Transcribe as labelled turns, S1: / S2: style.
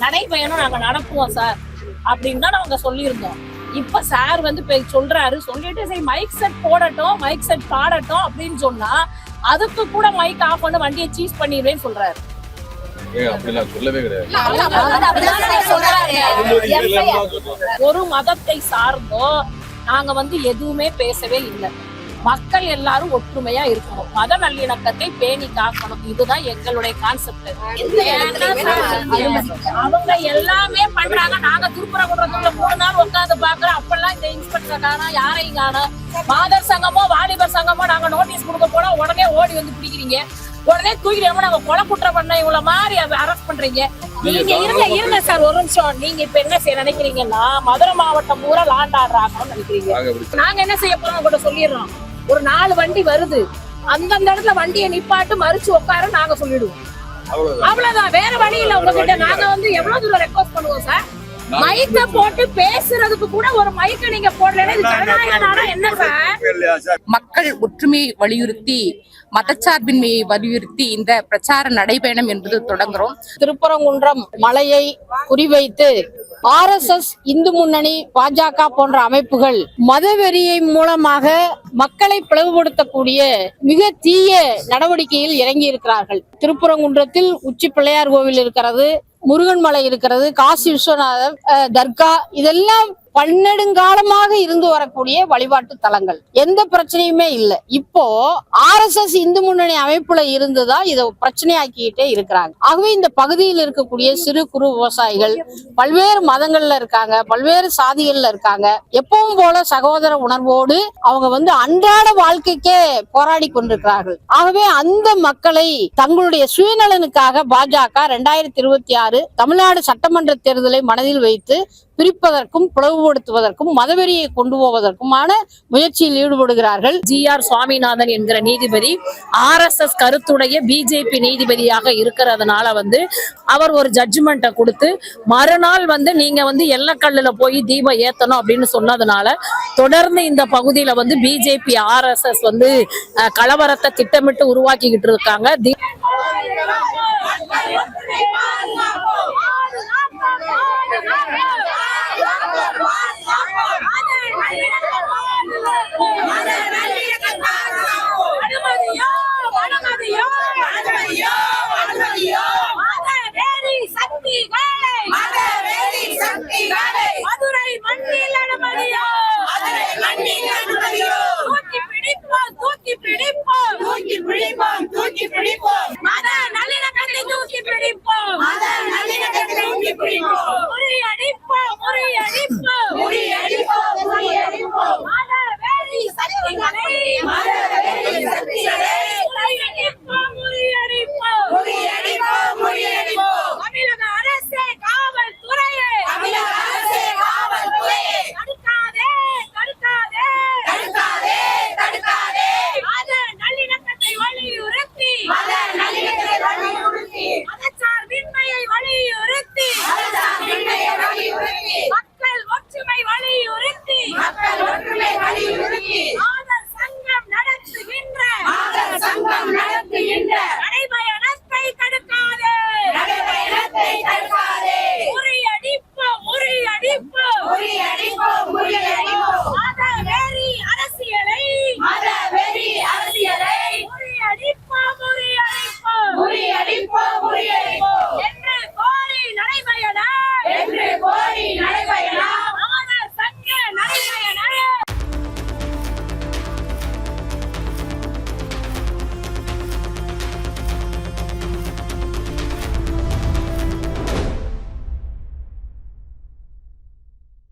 S1: நடைபயணம் நாங்க நடத்துவோம் சார். அப்படின்னு தான் நாங்க சொல்லியிருந்தோம். இப்ப சார் வந்து இப்ப சொல்றாரு சொல்லிட்டு சரி மைக் செட் போடட்டும் மைக் செட் பாடட்டும் அப்படின்னு சொன்னா அதுக்கு கூட மைக் ஆஃப் பண்ணி வண்டியை சீஸ் பண்ணிடுவேன்னு சொல்றாரு. ஒரு மதத்தை சார்ந்தோ நாங்க வந்து எதுவுமே பேசவே இல்லை. மக்கள் எல்லாரும் ஒற்றுமையா இருக்கணும். மத நல்லிணக்கத்தை பேணி காக்கணும். இதுதான் எங்களுடைய கான்செப்ட் அவங்க எல்லாமே பண்றாங்க. நாங்க திருப்பரங்குன்றத்துல மூணு நாள் உட்கார்ந்து பாக்குறோம் அப்பெல்லாம் இந்த இன்ஸ்பெக்டர் காணோம் யாரையும் காணோம் மாதர் சங்கமோ வாலிபர் சங்கமோ நாங்க நோட்டீஸ் கொடுக்க போனா உடனே ஓடி வந்து பிடிக்கிறீங்க. உடனே தூக்கிட்டு நாங்க கொலை குற்றம் பண்ண இவ்வளவு மாதிரி அரெஸ்ட் பண்றீங்க. நீங்க இருங்க இருங்க சார். ஒரு நிமிஷம். நீங்க இப்ப என்ன செய்ய நினைக்கிறீங்கன்னா மதுரை மாவட்டம் பூரா லாண்ட் ஆர்டர் ஆகணும்னு நினைக்கிறீங்க.
S2: நாங்க
S1: என்ன செய்ய போறோம்? கூட சொல்லிடுறோம். ஒரு நாலு வண்டி வருது. அந்தந்த இடத்துல வண்டியை நிப்பாட்டு மறிச்சு உட்கார நாங்க சொல்லிடுவோம்.
S2: அவ்வளவுதான்.
S1: வேற வழி இல்ல உங்ககிட்ட. நாங்க வந்து எவ்வளவு தூரம் ரெக்வஸ்ட் பண்ணுவோம் சார் மைக்க போட்டு பேசுறதுக்கு கூட ஒரு மைக்க நீங்க போடலன்னா இது ஜனநாயக நாடா என்ன சார்
S3: மக்கள் ஒற்றுமையை வலியுறுத்தி மதச்சார்பின்மையை வலியுறுத்தி இந்த பிரச்சார நடைபயணம் என்பது தொடங்குறோம்.
S1: திருப்பரங்குன்றம் மலையை குறிவைத்து ஆர்எஸ்எஸ் இந்து முன்னணி பாஜக போன்ற அமைப்புகள் மதவெறியை மூலமாக மக்களை பிளவுபடுத்தக்கூடிய மிக தீய நடவடிக்கையில் இறங்கி இருக்கிறார்கள் திருப்பரங்குன்றத்தில் உச்சி பிள்ளையார் கோவில் இருக்கிறது முருகன் மலை இருக்கிறது காசி விஸ்வநாதர் தர்கா இதெல்லாம் பன்னெடுங்காலமாக இருந்து வரக்கூடிய வழிபாட்டு தலங்கள். எந்த பிரச்சனையுமே இல்லை. இப்போ ஆர் எஸ் எஸ் இந்து முன்னணி அமைப்புல இருந்துதான் இதை பிரச்சனையாக்கிட்டே இருக்கிறாங்க. ஆகவே இந்த பகுதியில் இருக்கக்கூடிய சிறு குறு விவசாயிகள் பல்வேறு மதங்கள்ல இருக்காங்க பல்வேறு சாதிகள்ல இருக்காங்க. எப்பவும் போல சகோதர உணர்வோடு அவங்க வந்து அன்றாட வாழ்க்கைக்கே போராடி கொண்டிருக்கிறார்கள். ஆகவே அந்த மக்களை தங்களுடைய சுயநலனுக்காக பாஜக ரெண்டாயிரத்தி இருபத்தி ஆறு தமிழ்நாடு சட்டமன்ற தேர்தலை மனதில் வைத்து பிரிப்பதற்கும் பிளவுபடுத்துவதற்கும் மதவெறியை கொண்டு போவதற்குமான முயற்சியில் ஈடுபடுகிறார்கள் ஜி ஆர் சுவாமிநாதன் என்கிற நீதிபதி. ஆர் எஸ் எஸ் கருத்துடைய பிஜேபி நீதிபதியாக இருக்கிறதுனால வந்து அவர் ஒரு ஜட்ஜ்மெண்ட்டை கொடுத்து மறுநாள் வந்து நீங்க வந்து எல்லக்கல்லுல போய் தீபம் ஏத்தணும் அப்படின்னு சொன்னதுனால தொடர்ந்து இந்த பகுதியில வந்து பிஜேபி ஆர் எஸ் எஸ் வந்து கலவரத்தை திட்டமிட்டு உருவாக்கிக்கிட்டு இருக்காங்க. தி- மதுரை